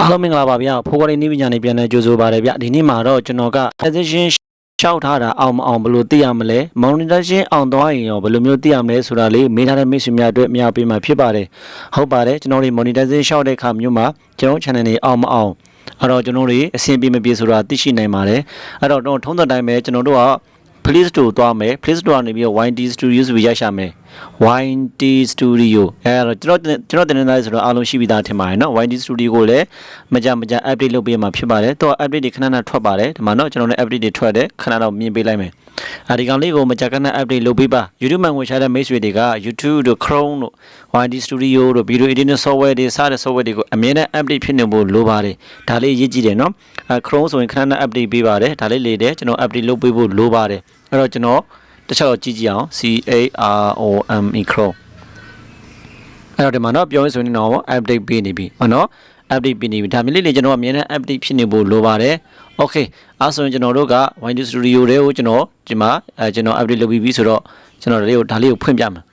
အားလုံးမင်္ဂလာပါဗျာဖိုးကွာလေးနည်းပညာနဲ့ပြန်လည်ကြိုဆိုပါရဗျဒီနေ့မှာတော့ကျွန်တော်က transition ရှောက်ထားတာအောင်မအောင်ဘယ်လိုသိရမလဲ monetization အောင်သွားရင်ရောဘယ်လိုမျိုးသိရမလဲဆိုတာလေးမေးထားတဲ့မိတ်ဆွေများအတွက်အများပေးမှာဖြစ်ပါတယ်ဟုတ်ပါတယ်ကျွန်တော်တို့ monetization ရှောက်တဲ့အခါမျိုးမှာကျွန်တော် channel တွေအောင်မအောင်အဲ့တော့ကျွန်တော်တို့အဆင်ပြေမပြေဆိုတာသိရှိနိုင်ပါတယ်အဲ့တော့တော့ထုံးတဲ့တိုင်းပဲကျွန်တော်တို့က Play Store သွားမယ် Play Store ကနေပြီးတော့ YT Studio ဆိုပြီးရိုက်ရှာမယ် YT Studio အဲအဲ့တော့ကျွန်တော်ကျွန်တော်တင်နေတာဆိုတော့အားလုံးရှိပြီးသားထင်ပါတယ်เนาะ YT Studio ကိုလည်းမကြမကြ update လုပ်ပေးမှာဖြစ်ပါတယ်တော့ update တွေခဏခဏထွက်ပါတယ်ဒီမှာเนาะကျွန်တော်လည်း update တွေထွက်တယ်ခဏတော့မြင်ပေးလိုက်မယ်အဲဒီကောင်လေးကိုမကြခဏ update လုပ်ပေးပါ YouTube မှာငွေချတဲ့မိတ်ဆွေတွေက YouTube တို့ Chrome တို့ YT Studio တို့ Video Editing Software တွေစတဲ့ software တွေကိုအမြဲတမ်း update ဖြစ်နေဖို့လိုပါတယ်ဒါလေးရေးကြည့်တယ်เนาะအဲ Chrome ဆိုရင်ခဏခဏ update ပေးပါတယ်ဒါလေးလေတယ်ကျွန်တော် update လုပ်ပေးဖို့လိုပါတယ်အဲ့တော့ကျွန်တော် တစ်ချက်တော့ကြည့်ကြည့်အောင် C A R O M E Chrome အဲ့တော့ဒီမှာတော့ပြောရင်းဆိုရင်တော့ update ပေးနေပြီဟုတ်နော် update ပေးနေပြီဒါမျိုးလေးလေကျွန်တော်အမြဲတမ်း update ဖြစ်နေဖို့လိုပါတယ် okay အဲ့ဆိုရင်ကျွန်တော်တို့က Windows Studio တွေကိုကျွန်တော်ဒီမှာအဲကျွန်တော် update လုပ်ပြီးပြီဆိုတော့ကျွန်တော်တို့ဒါလေးကိုဖွင့်ပြမယ်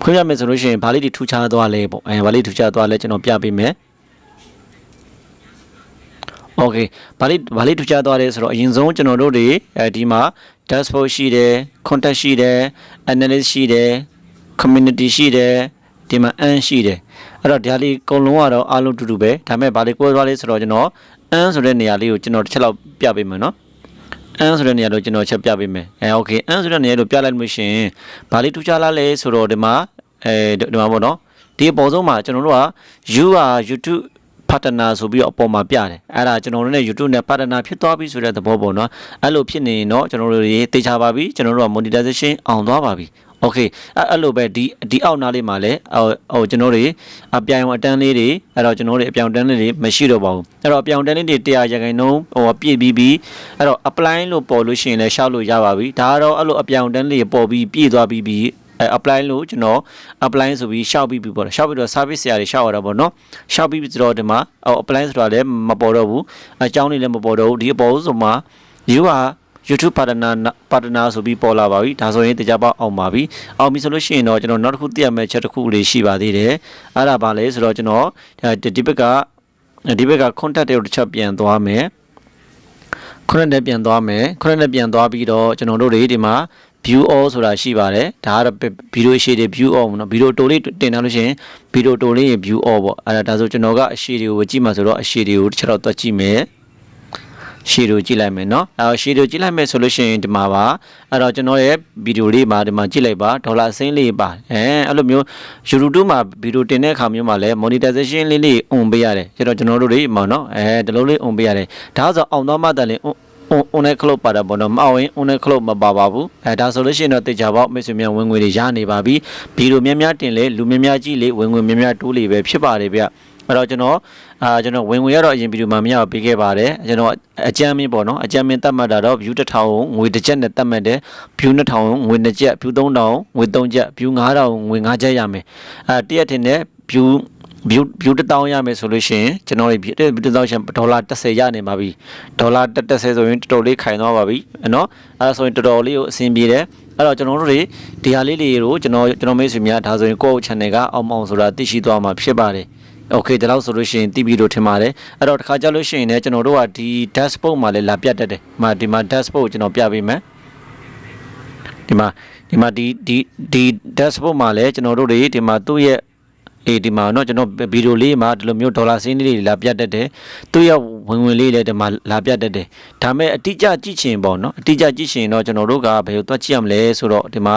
ဖွင့်ပြမယ်ဆိုလို့ရှိရင်ဘာလေးတွေထူခြားသွားလဲပေါ့အဲဘာလေးထူခြားသွားလဲကျွန်တော်ပြပေးမယ် Okay ဘာလေးဘာလေးထူခြားသွားတယ်ဆိုတော့အရင်ဆုံးကျွန်တော်တို့တွေအဲဒီမှာ dashboard ရှိတယ် contact ရှိတယ် analyst ရှိတယ် community ရှိတယ်ဒီမှာ an ရှိတယ်အဲ့တော့ဒါလေးအကုန်လုံးကတော့အားလုံးတူတူပဲဒါပေမဲ့ဘာလေးကိုယ်သွားလေးဆိုတော့ကျွန်တော် an ဆိုတဲ့နေရာလေးကိုကျွန်တော်တစ်ချက်လောက်ပြပေးမယ်နော် an ဆိုတဲ့နေရာလို့ကျွန်တော်ချက်ပြပေးမယ်အဲ okay an ဆိုတဲ့နေရာလို့ပြလိုက်လို့ရှိရင်ဘာလေးထူခြားလာလဲဆိုတော့ဒီမှာအဲဒီမှာပေါ့နော်ဒီအပေါ်ဆုံးမှာကျွန်တော်တို့က you are youtube partner ဆိုပြီးတော့အပေါ်မှာပြတယ်အဲ့ဒါကျွန်တော်တို့နဲ့ YouTube နဲ့ partner ဖြစ်သွားပြီဆိုတဲ့သဘောပေါ့နော်အဲ့လိုဖြစ်နေရင်တော့ကျွန်တော်တို့ရေတေချာပါပြီကျွန်တော်တို့က monetization အောင်သွားပါပြီ okay အဲ့အဲ့လိုပဲဒီဒီအောက်နားလေးမှာလည်းဟိုကျွန်တော်တို့အပြောင်အတန်းလေးတွေအဲ့တော့ကျွန်တော်တို့အပြောင်တန်းလေးတွေမရှိတော့ပါဘူးအဲ့တော့အပြောင်တန်းလေးတွေ100ရာခိုင်နှုန်းဟိုပြည့်ပြီးပြီးအဲ့တော့ apply လို့ပေါ်လို့ရှိရင်လည်းရှောက်လို့ရပါပြီဒါကတော့အဲ့လိုအပြောင်တန်းလေးပေါ်ပြီးပြည့်သွားပြီးပြီး အဲ apply လို့ကျွန်တော် apply ဆိုပြီးရှောက်ပြီးပြီပေါ့ရှောက်ပြီးတော့ service ဆရာတွေရှောက်ရတာပေါ့နော်ရှောက်ပြီးပြီဆိုတော့ဒီမှာ apply ဆိုတာလည်းမပေါ်တော့ဘူးအကြောင်းလေးလည်းမပေါ်တော့ဘူးဒီအပေါ်ဆိုမှ you are YouTube partner partner ဆိုပြီးပေါ်လာပါပြီဒါဆိုရင်တရားပေါက်အောင်ပါပြီအောင်ပြီဆိုလို့ရှိရင်တော့ကျွန်တော်နောက်တစ်ခုသိရမယ့်ချက်တစ်ခုလေးရှိပါသေးတယ်အဲ့ဒါပါလဲဆိုတော့ကျွန်တော်ဒီဘက်ကဒီဘက်က contact တွေကိုတစ်ချက်ပြန်သွားမယ်ခုနနဲ့ပြန်သွားမယ်ခုနနဲ့ပြန်သွားပြီးတော့ကျွန်တော်တို့တွေဒီမှာ view all ဆိုတာရှိပါတယ်ဒါကတော့ဗီဒီယိုရှေ့တွေ view all เนาะဗီဒီယိုတိုလေးတင်ထားလို့ရှိရင်ဗီဒီယိုတိုလေးရေ view all ပေါ့အဲ့ဒါဒါဆိုကျွန်တော်ကအရှေ့တွေကိုကြည့်မှဆိုတော့အရှေ့တွေကိုတစ်ချက်တော့တွက်ကြည့်မယ်ရှေ့တို့ကြည့်လိုက်မယ်เนาะအဲရှေ့တို့ကြည့်လိုက်မယ်ဆိုလို့ရှိရင်ဒီမှာပါအဲ့တော့ကျွန်တော်ရဲ့ဗီဒီယိုလေးမှာဒီမှာကြည့်လိုက်ပါဒေါ်လာအစိမ်းလေးပါအဲအဲ့လိုမျိုး YouTube မှာဗီဒီယိုတင်တဲ့အခါမျိုးမှာလည်း monetization လေးလေး on ပေးရတယ်ကျတော့ကျွန်တော်တို့တွေမှာเนาะအဲဒီလိုလေး on ပေးရတယ်ဒါဆိုအောင်တော့မှတည်း on နဲ့ club ပါတာပေါ့နော်မအောင်ရင် on နဲ့ club မပါပါဘူးအဲဒါဆိုလို့ရှိရင်တော့တေချာပေါက်မိတ်ဆွေများဝင်ငွေတွေရနေပါပြီဗီဒီယိုများများတင်လေလူများများကြည့်လေဝင်ငွေများများတိုးလေပဲဖြစ်ပါတယ်ဗျအဲ့တော့ကျွန်တော်အာကျွန်တော်ဝင်ငွေရတော့အရင်ဗီဒီယိုမှာမရပေးခဲ့ပါတယ်ကျွန်တော်အကြမ်းမင်းပေါ့နော်အကြမ်းမင်းတတ်မှတ်တာတော့ view 1000ကိုငွေတစ်ချက်နဲ့တတ်မှတ်တယ် view 2000ကိုငွေ2ချက် view 3000ငွေ3ချက် view 9000ငွေ5ချက်ရမယ်အဲတရက်တင်တဲ့ view view view 1000ရမယ်ဆိုလို့ရှိရင်ကျွန်တော်တို့ view 1000ရှင်ဒေါ်လာ30ရနေပါပြီဒေါ်လာ30ဆိုရင်တော်တော်လေးခိုင်သွားပါပြီနော်အဲဒါဆိုရင်တော်တော်လေးကိုအဆင်ပြေတယ်အဲ့တော့ကျွန်တော်တို့တွေဒီဟာလေးတွေကိုကျွန်တော်ကျွန်တော်မိတ်ဆွေများဒါဆိုရင်ကိုယ့် channel ကအောင်အောင်ဆိုတာသိရှိသွားမှာဖြစ်ပါတယ်โอเคဒါလို့ဆိုလို့ရှိရင်တီးပြီးလို့ထင်ပါတယ်အဲ့တော့တစ်ခါကြလို့ရှိရင်လည်းကျွန်တော်တို့ကဒီ dashboard မှာလည်းလာပြတ်တတ်တယ်ဒီမှာဒီမှာ dashboard ကိုကျွန်တော်ပြပေးမယ်ဒီမှာဒီမှာဒီဒီဒီ dashboard မှာလည်းကျွန်တော်တို့တွေဒီမှာသူ့ရဲ့ အေးဒီမှာတော့ကျွန်တော်ဗီဒီယိုလေးမှာဒီလိုမျိုးဒေါ်လာစင်းလေးတွေလာပြတ်တတ်တယ်သူရဝင်ဝင်လေးလည်းဒီမှာလာပြတ်တတ်တယ်ဒါမဲ့အတိအကျကြည့်ချင်ပေါ့နော်အတိအကျကြည့်ချင်တော့ကျွန်တော်တို့ကဘယ်လိုတွက်ကြည့်ရမလဲဆိုတော့ဒီမှာ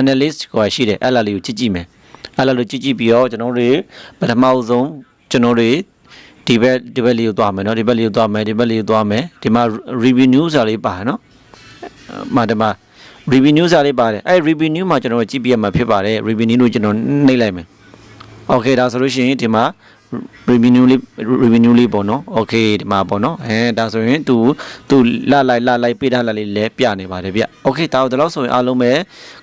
analyst ကိုရှိတယ်အဲ့လားလေးကိုကြည့်ကြည့်မယ်အဲ့လားလို့ကြည့်ကြည့်ပြီးတော့ကျွန်တော်တို့ပထမဆုံးကျွန်တော်တို့ဒီဘက်ဒီဘက်လေးကိုသွားမယ်နော်ဒီဘက်လေးကိုသွားမယ်ဒီဘက်လေးကိုသွားမယ်ဒီမှာ revenue ဆိုတာလေးပါနော်မာဒီမှာ revenue စာလေးပါတယ်အဲ revenue မှာကျွန်တော်ကြည့်ပြရမှာဖြစ်ပါတယ် revenue လို့ကျွန်တော်နှိပ်လိုက်မယ် okay ဒါဆိုလို့ရှိရင်ဒီမှာ revenue လေး revenue လေးပေါ့နော် okay ဒီမှာပေါ့နော်အဲဒါဆိုရင်သူသူလလိုက်လလိုက်ပေးထားလာလေးလဲပြနေပါတယ်ဗျ okay ဒါတော့ဒီလောက်ဆိုရင်အားလုံးပဲ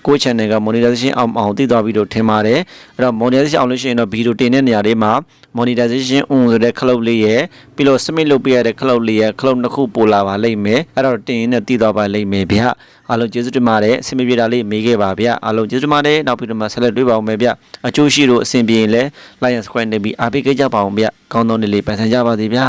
ကို channel က monetization အောင်အောင်တည်သွားပြီးတော့ထင်ပါတယ်အဲ့တော့ monetization အောင်လို့ရှိရင်တော့ဗီဒီယိုတင်တဲ့နေရာလေးမှာ monetization on ဆိုတဲ့ club လေးရဲ့ပြီးတော့ submit လုပ်ပေးရတဲ့ club လေးရဲ့ club နှစ်ခုပို့လာပါလိမ့်မယ်အဲ့တော့တင်ရင်လည်းတည်သွားပါလိမ့်မယ်ဗျအားလုံးကျေးဇူးတင်ပါတယ်အဆင်ပြေတာလေးမေးခဲ့ပါဗျအားလုံးကျေးဇူးတင်ပါတယ်နောက်ပြီးတော့မှဆက်လက်တွေ့ပါအောင်မယ်ဗျအကျိုးရှိလို့အဆင်ပြေရင်လည်း like and subscribe နေပြီးအားပေးကြပါအောင်ဗျကောင်းသောနေ့လေးပန်ဆန်ကြပါစေဗျာ